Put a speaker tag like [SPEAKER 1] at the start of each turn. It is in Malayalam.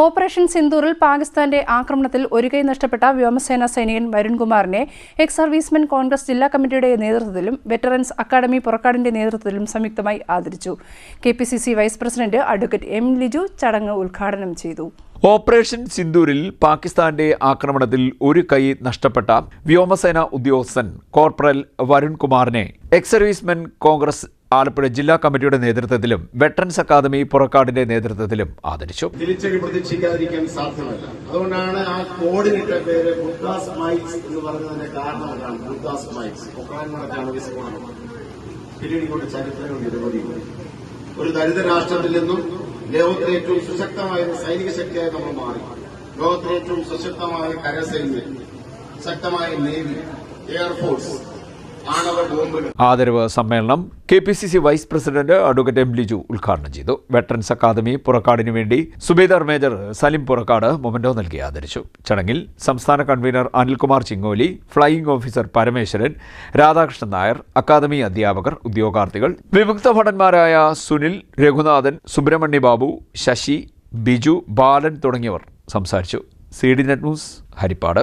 [SPEAKER 1] ഓപ്പറേഷൻ സിന്ദൂറിൽ പാകിസ്ഥാന്റെ ആക്രമണത്തിൽ ഒരു കൈ നഷ്ടപ്പെട്ട വ്യോമസേന സൈനികൻ വരുൺകുമാറിനെ എക്സ് സർവീസ്മെൻ കോൺഗ്രസ് ജില്ലാ കമ്മിറ്റിയുടെ നേതൃത്വത്തിലും വെറ്ററൻസ് അക്കാദമി പുറക്കാടിന്റെ നേതൃത്വത്തിലും സംയുക്തമായി ആദരിച്ചു. K vice president advocate M Liju ചടങ്ങ് ഉദ്ഘാടനം ചെയ്തു.
[SPEAKER 2] ഓപ്പറേഷൻ സിന്ദൂരിൽ പാകിസ്ഥാന്റെ ആക്രമണത്തിൽ ഒരു കൈ നഷ്ടപ്പെട്ട വ്യോമസേന ഉദ്യോഗസ്ഥൻ കോർപ്പറൽ വരുൺകുമാറിനെ എക്സ് സർവീസ്മെൻ കോൺഗ്രസ് ആലപ്പുഴ ജില്ലാ കമ്മിറ്റിയുടെ നേതൃത്വത്തിലും വെറ്ററൻസ് അക്കാദമി പുറക്കാടിന്റെ നേതൃത്വത്തിലും ആദരിച്ചു.
[SPEAKER 3] തിരിച്ചടി പ്രതീക്ഷിക്കാതിരിക്കാൻ സാധ്യമല്ല. അതുകൊണ്ടാണ് ആ കോഡിനിട്ട പേര് ബുദ്ധാസ് മൈക്സ് എന്ന് പറഞ്ഞതിന്റെ കാരണം അതാണ് ബുദ്ധാസ് മൈക്സ് ഒക്കാൻമടക്കാണ് വിസ്ഫോടനം പിന്നീട് ചരിത്രങ്ങൾ നിരവധിയുണ്ട് ഒരു ദരിദ്ര രാഷ്ട്രത്തിൽ നിന്നും ലോകത്തിലെ ഏറ്റവും സുശക്തമായ സൈനിക ശക്തിയായി നമ്മൾ മാറി. ലോകത്തിലെ ഏറ്റവും സുശക്തമായ കരസൈന്യം ശക്തമായ നേവി എയർഫോഴ്സ്
[SPEAKER 2] ആദരവ് സമ്മേളനം K P C C vice president advocate M Liju ഉദ്ഘാടനം ചെയ്തു. വെറ്ററൻസ് അക്കാദമി പുറക്കാടിനു വേണ്ടി സുബേദാർ മേജർ സലിം പുറക്കാട് മൊമന്റോ നൽകി ആദരിച്ചു. ചടങ്ങിൽ സംസ്ഥാന convener Anilkumar Chingoli flying officer Parameswaran Radhakrishnan Nair academy അധ്യാപകർ ഉദ്യോഗാർത്ഥികൾ വിമുക്ത ഭടന്മാരായ സുനിൽ രഘുനാഥൻ സുബ്രഹ്മണ്യ ബാബു ശശി ബിജു ബാലൻ തുടങ്ങിയവർ സംസാരിച്ചു. C D net news Haripad.